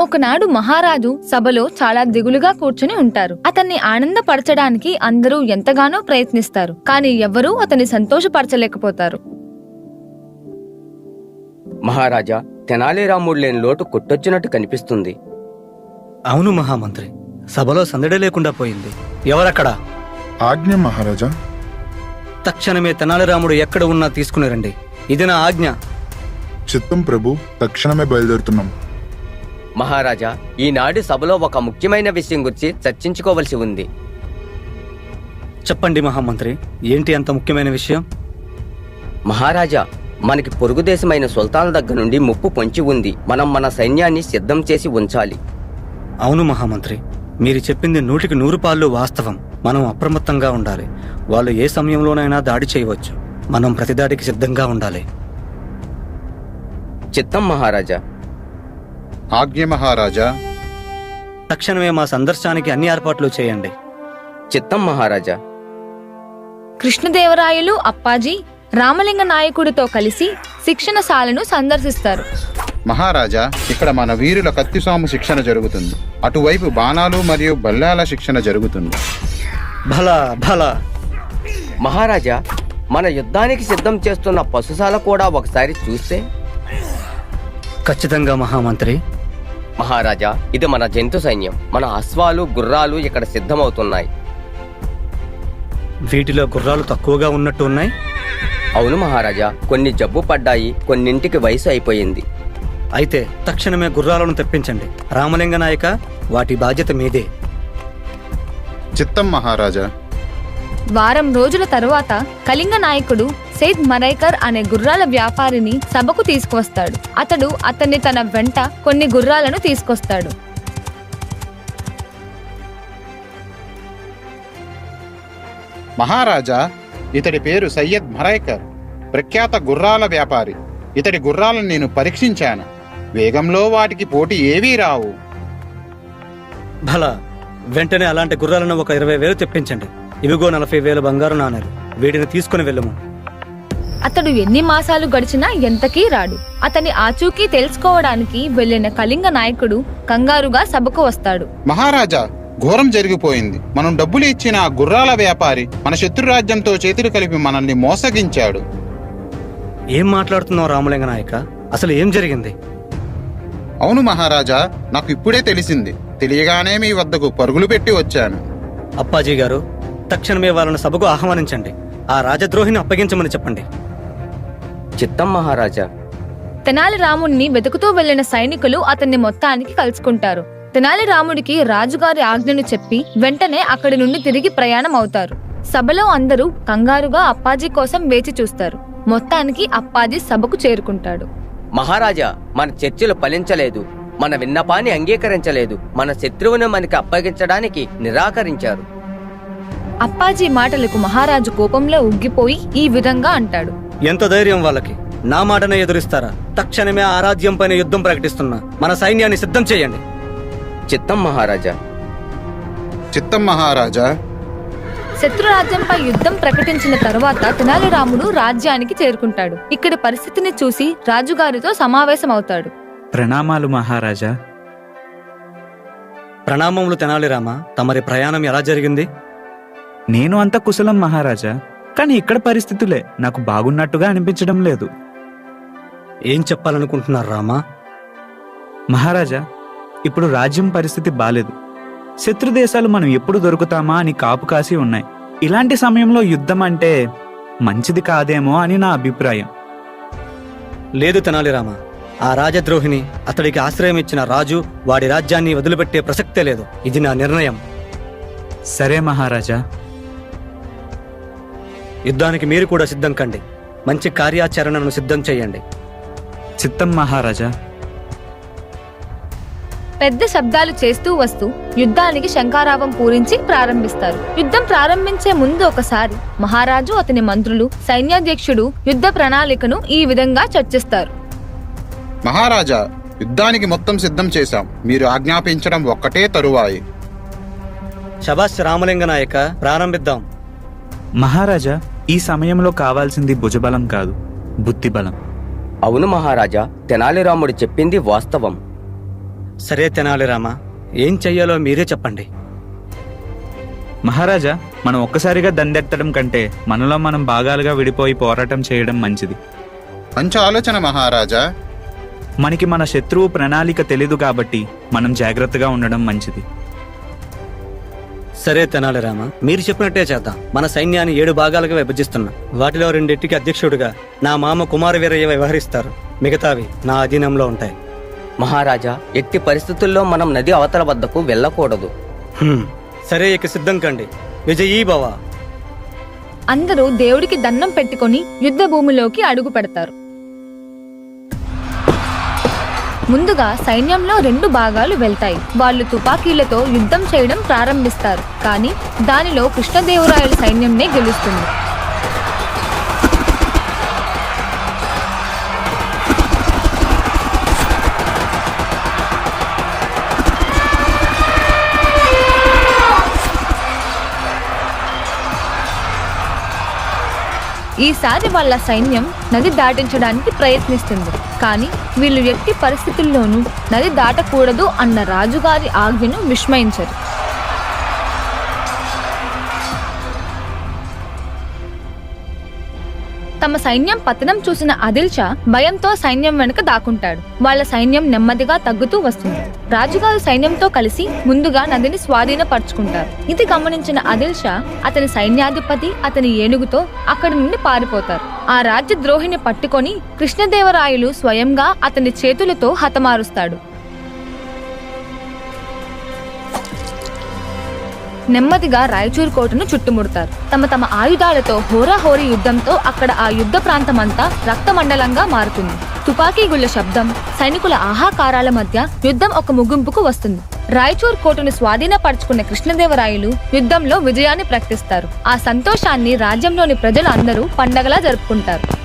ఒకనాడు మహారాజు సభలో చాలా దిగులుగా కూర్చుని ఉంటారు. అతన్ని ఆనందపరచడానికి అందరూ ఎంతగానో ప్రయత్నిస్తారు. కానీ ఎవ్వరూ అతన్ని సంతోషపరచలేకపోతారు. మహారాజా తెనాలి రాముడు లేని లోటు కొట్టొచ్చినట్టు కనిపిస్తుంది. అవును మహామంత్రి. సభలో సందడి లేకుండా పోయింది. ఎవరక్కడ? ఆజ్ఞ మహారాజా. తక్షణమే తెనాలి రాముడు ఎక్కడ ఉన్నా తీసుకుని రండి. ఇది నా ఆజ్ఞ? చిత్తం ప్రభు తక్షణమే బయలుదేరుతున్నాం. మహారాజా ఈనాడు సభలో ఒక ముఖ్యమైన విషయం గురించి చర్చించుకోవలసి ఉంది. చెప్పండి మహామంత్రి ఏంటి అంత ముఖ్యమైన విషయం? మహారాజా మనకి పొరుగు దేశమైన సుల్తాన్ దగ్గర నుండి ముప్పు పొంచి ఉంది. మనం మన సైన్యాన్ని సిద్ధం చేసి ఉంచాలి. అవును మహామంత్రి మీరు చెప్పింది నూటికి నూరు పాళ్ళు వాస్తవం. మనం అప్రమత్తంగా ఉండాలి. వాళ్ళు ఏ సమయంలోనైనా దాడి చేయవచ్చు. మనం ప్రతిదాడికి సిద్ధంగా ఉండాలి. చిత్తం మహారాజా ఆజ్ఞ మహారాజా తక్షణమే మా సందర్శనానికి అన్ని ఏర్పాట్లు చేయండి. చిత్తం మహారాజా. కృష్ణదేవరాయలు అప్పాజీ రామలింగ నాయకుడితో కలిసి శిక్షణశాలను సందర్శిస్తారు. మహారాజా ఇక్కడ మన వీరుల కత్తిసాము శిక్షణ జరుగుతుంది. అటువైపు బాణాలు మరియు బల్లాల శిక్షణ జరుగుతుంది. భలా భలా మహారాజా మన యుద్ధానికి సిద్ధం చేస్తున్న పశుశాల కూడా ఒకసారి చూస్తే? ఖచ్చితంగా మహామంత్రి. మహారాజా ఇది మన జంతు సైన్యం. మన అశ్వాలు గుర్రాలు ఇక్కడ సిద్ధమవుతున్నాయి. వీటిలో గుర్రాలు తక్కువగా ఉన్నట్టు ఉన్నాయి? అవును మహారాజా కొన్ని జబ్బు పడ్డాయి కొన్నింటికి వయసు అయిపోయింది. అయితే తక్షణమే గుర్రాలను తెప్పించండి. రామలింగ నాయక వాటి బాధ్యత మీదే. చిత్తం మహారాజా. వారం రోజుల తరువాత కళింగ నాయకుడు సెయిద్ మరైకర్ అనే గుర్రాల వ్యాపారిని సభకు తీసుకువస్తాడు. అతడు అతన్ని తన వెంట కొన్ని గుర్రాలను తీసుకొస్తాడు. మహారాజా ఇతడి పేరు సయ్యద్ మరైకర్. ప్రఖ్యాత గుర్రాల వ్యాపారి. ఇతడి గుర్రాలను నేను పరీక్షించాను. వేగంలో వాటికి పోటీ ఏవీ రావు. భలా వెంటనే అలాంటి గుర్రాలను ఒక ఇరవై వేలు తెప్పించండి. ఇవిగో నలభై వేలు బంగారు నాణేలు. వీటిని తీసుకుని వెళ్ళము. అతడు ఎన్ని మాసాలు గడిచినా ఎంతకీ రాడు. అతని ఆచూకీ తెలుసుకోవడానికి వెళ్ళిన కళింగ నాయకుడు కంగారుగా సభకు వస్తాడు. మహారాజా ఘోరం జరిగిపోయింది. మనం డబ్బులు ఇచ్చిన ఆ గుర్రాల వ్యాపారి మన శత్రు రాజ్యంతో చేతులు కలిపి మనల్ని మోసగించాడు. ఏం మాట్లాడుతున్నావు రామలింగ నాయక? అసలు ఏం జరిగింది? అవును మహారాజా నాకు ఇప్పుడే తెలిసింది. తెలియగానే మీ వద్దకు పరుగులు పెట్టి వచ్చాను. అప్పాజీ గారు తక్షణమే వాళ్ళని సభకు ఆహ్వానించండి. ఆ రాజద్రోహిని అప్పగించమని చెప్పండి. చిత్తం మహారాజా. తెనాలి రాముడిని వెతుకుతూ వెళ్ళిన సైనికులు అతన్ని మొత్తానికి కలుసుకుంటారు. తెనాలి రాముడికి రాజుగారి ఆజ్ఞను చెప్పి వెంటనే అక్కడి నుండి తిరిగి ప్రయాణం అవుతారు సభలో అందరూ కంగారుగా అప్పాజీ కోసం వేచి చూస్తారు. మొత్తానికి అప్పాజీ సభకు చేరుకుంటాడు. మహారాజా మన చర్చలు ఫలించలేదు. మన విన్నపాన్ని అంగీకరించలేదు. మన శత్రువును మనకి అప్పగించడానికి నిరాకరించారు. అప్పాజీ మాటలకు మహారాజు కోపంలో ఉగ్గిపోయి ఈ విధంగా అంటాడు. ఎంత ధైర్యం వాళ్ళకి? నా మాటనే ఎదురిస్తారా? తక్షణమే ఆ రాజ్యం పైన యుద్ధం ప్రకటిస్తున్నా. మన సైన్యాన్ని సిద్ధం చేయండి. చిత్తం మహారాజా. చిత్తం మహారాజా. శత్రురాజ్యంపై యుద్ధం ప్రకటించిన తరువాత తెనాలి రాముడు రాజ్యానికి చేరుకుంటాడు. ఇక్కడి పరిస్థితిని చూసి రాజుగారితో సమావేశమవుతాడు. ప్రణామాలు మహారాజా. ప్రణామములు తెనాలి రామ తమరి ప్రయాణం ఎలా జరిగింది? నేను అంత కుశలం మహారాజా. కానీ ఇక్కడ పరిస్థితులే. నాకు బాగున్నట్టుగా అనిపించడం లేదు. ఏం చెప్పాలనుకుంటున్నారు రామా? మహారాజా ఇప్పుడు రాజ్యం పరిస్థితి బాలేదు. శత్రు దేశాలు మనం ఎప్పుడు దొరుకుతామా అని కాపు కాసి ఉన్నాయి. ఇలాంటి సమయంలో యుద్ధం అంటే మంచిది కాదేమో అని నా అభిప్రాయం. లేదు తెనాలి రామ. ఆ రాజద్రోహిని అతడికి ఆశ్రయం ఇచ్చిన రాజు వాడి రాజ్యాన్ని వదిలిపెట్టే ప్రసక్తే లేదు. ఇది నా నిర్ణయం. సరే మహారాజా యుద్ధానికి మీరు కూడా సిద్ధం కండి. మంచి కార్యాచరణను సిద్ధం చేయండి. చిత్తం మహారాజా. పెద్ద శబ్దాలు చేస్తూ వస్తూ యుద్ధానికి శంకారావం పూరించి ప్రారంభిస్తారు. యుద్ధం ప్రారంభించే ముందు ఒకసారి మహారాజు అతని మంత్రులు సైన్యాధ్యక్షుడు యుద్ధ ప్రణాళికను ఈ విధంగా చర్చిస్తారు. మహారాజా యుద్ధానికి మొత్తం సిద్ధం చేశాం. మీరు ఆజ్ఞాపించడం ఒక్కటే తరువాయి. శబాష్ రామలింగ నాయక ప్రారంభిద్దాం. మహారాజా ఈ సమయంలో కావాల్సింది భుజబలం కాదు బుద్ధిబలం. అవును మహారాజా తెనాలి రాముడు చెప్పింది వాస్తవం. సరే తెనాలి రామా ఏం చెయ్యాలో మీరే చెప్పండి. మహారాజా మనం ఒక్కసారిగా దండెత్తడం కంటే మనలో మనం భాగాలుగా విడిపోయి పోరాటం చేయడం మంచిది. మంచి ఆలోచన మహారాజా. మనకి మన శత్రువు ప్రణాళిక తెలీదు కాబట్టి మనం జాగ్రత్తగా ఉండడం మంచిది. సరే తెనాలి రామ. మీరు చెప్పినట్టే చేద్దాం. మన సైన్యాన్ని ఏడు భాగాలుగా విభజిస్తున్నాం. వాటిలో రెండింటికి అధ్యక్షుడిగా నా మామ కుమారవీరయ్య వ్యవహరిస్తారు. మిగతావి నా అధీనంలో ఉంటాయి. మహారాజా ఎట్టి పరిస్థితుల్లో మనం నది అవతల వద్దకు వెళ్ళకూడదు. సరే ఇక సిద్ధం కండి. విజయీ భవ. అందరూ దేవుడికి దండం పెట్టుకొని యుద్ధ భూమిలోకి అడుగు పెడతారు. ముందుగా సైన్యంలో రెండు భాగాలు వెళ్తాయి. వాళ్ళు తుపాకీలతో యుద్ధం చేయడం ప్రారంభిస్తారు. కానీ దానిలో కృష్ణదేవరాయల సైన్యంనే గెలుస్తుంది. ఈసారి వాళ్ళ సైన్యం నది దాటించడానికి ప్రయత్నిస్తుంది. కానీ వీళ్ళు ఎట్టి పరిస్థితుల్లోనూ నది దాటకూడదు అన్న రాజుగారి ఆజ్ఞను విస్మయించరు. తమ సైన్యం పతనం చూసిన ఆదిల్ షా భయంతో సైన్యం వెనుక దాక్కుంటాడు. వాళ్ళ సైన్యం నెమ్మదిగా తగ్గుతూ వస్తుంది. రాజుగారు సైన్యంతో కలిసి ముందుగా నదిని స్వాధీనపరుచుకుంటారు. ఇది గమనించిన ఆదిల్ షా అతని సైన్యాధిపతి అతని ఏనుగుతో అక్కడి నుండి పారిపోతారు. ఆ రాజ్యద్రోహిని పట్టుకొని కృష్ణదేవరాయలు స్వయంగా అతని చేతులతో హతమారుస్తాడు. నెమ్మదిగా రాయచూర్ కోటను చుట్టుముడతారు. తమ తమ ఆయుధాలతో హోరాహోరీ యుద్ధంతో అక్కడ ఆ యుద్ధ ప్రాంతమంతా రక్తమండలంగా మారుతుంది. తుపాకీ గుళ్ళ శబ్దం సైనికుల ఆహాకారాల మధ్య యుద్ధం ఒక ముగింపుకు వస్తుంది. రాయచూర్ కోటను స్వాధీనపరుచుకున్న కృష్ణదేవరాయలు యుద్ధంలో విజయాన్ని ప్రకటిస్తారు. ఆ సంతోషాన్ని రాజ్యంలోని ప్రజలు అందరూ పండగలా జరుపుకుంటారు.